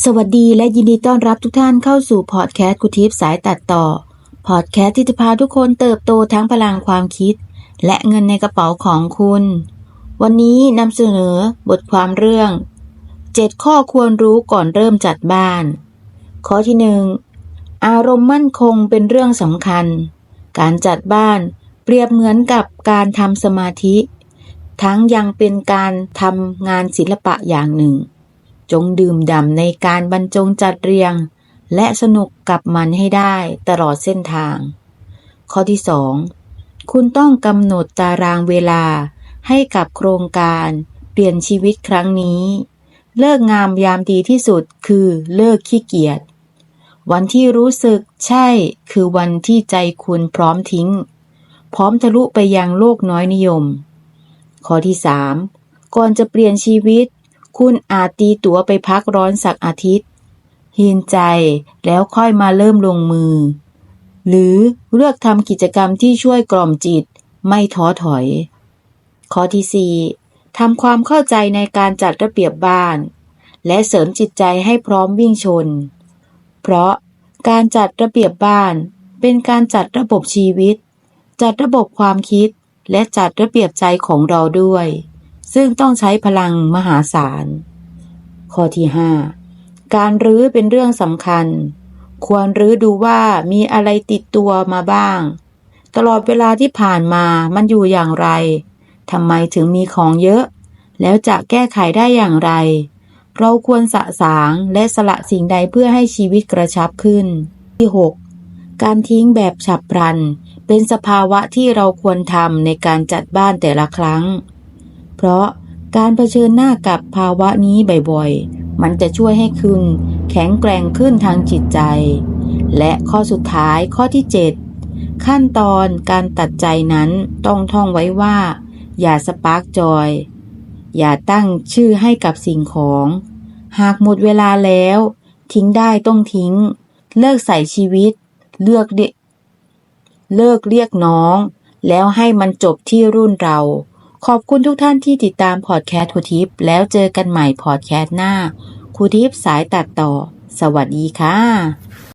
สวัสดีและยินดีต้อนรับทุกท่านเข้าสู่พอดแคสต์คุทิพสายตัดต่อ พอดแคสต์ที่จะพาทุกคนเติบโตทั้งพลังความคิด และเงินในกระเป๋าของคุณ วันนี้นำเสนอบทความเรื่อง 7 ข้อควรรู้ก่อนเริ่มจัดบ้าน ข้อที่หนึ่งอารมณ์มั่นคงเป็นเรื่องสำคัญ การจัดบ้านเปรียบเหมือนกับการทำสมาธิ ทั้งยังเป็นการทำงานศิลปะอย่างหนึ่ง จงดื่มด่ำในการบรรจงจัดเรียง และสนุกกับมันให้ได้ตลอดเส้นทาง ข้อที่ 2 คุณต้องกำหนดตารางเวลาให้กับโครงการเปลี่ยนชีวิตครั้งนี้ เลิกงามยามดีที่สุดคือเลิกขี้เกียจวันที่รู้สึกใช่คือวันที่ใจคุณพร้อมทิ้ง พร้อมทะลุไปยังโลกน้อยนิยม ข้อที่ 3 ก่อนจะเปลี่ยนชีวิต คุณอาจตีตั๋วไปพักร้อนสักอาทิตย์หินใจแล้วค่อยมาเริ่มลงมือ หรือเลือกทำกิจกรรมที่ช่วยกล่อมจิต ไม่ท้อถอย ข้อที่ 4 ทำความเข้าใจในการจัดระเบียบบ้าน และเสริมจิตใจให้พร้อมวิ่งชน เพราะการจัดระเบียบบ้าน เป็นการจัดระบบชีวิต จัดระบบความคิด และจัดระเบียบใจของเราด้วย ซึ่งต้องใช้พลังมหาศาล ข้อที่ 5 การรื้อเป็นเรื่องสำคัญ ควรรื้อดูว่ามีอะไรติดตัวมาบ้าง ตลอดเวลาที่ผ่านมามันอยู่อย่างไรทำไมถึงมีของเยอะ แล้วจะแก้ไขได้อย่างไร เราควรสะสางและสละสิ่งใดเพื่อให้ชีวิตกระชับขึ้น ที่ 6 การทิ้งแบบฉับพลัน เป็นสภาวะที่เราควรทำในการจัดบ้านแต่ละครั้ง เพราะการเผชิญหน้ากับภาวะนี้บ่อยๆ มันจะช่วยให้คุณแข็งแกร่งขึ้นทางจิตใจ และข้อสุดท้ายข้อที่ 7 ขั้นตอนการตัดใจนั้นต้องท่องไว้ว่า อย่าสปาร์กจอย อย่าตั้งชื่อให้กับสิ่งของ หากหมดเวลาแล้ว ทิ้งได้ต้องทิ้ง เลิกใส่ชีวิต เลือกเดเลิกเรียกน้อง แล้วให้มันจบที่รุ่นเรา ขอบคุณทุกท่านที่ติดตามพอดแคสต์ครูทิพย์แล้วเจอกันใหม่พอดแคสต์หน้าครูทิพย์สายตัดต่อ สวัสดีค่ะ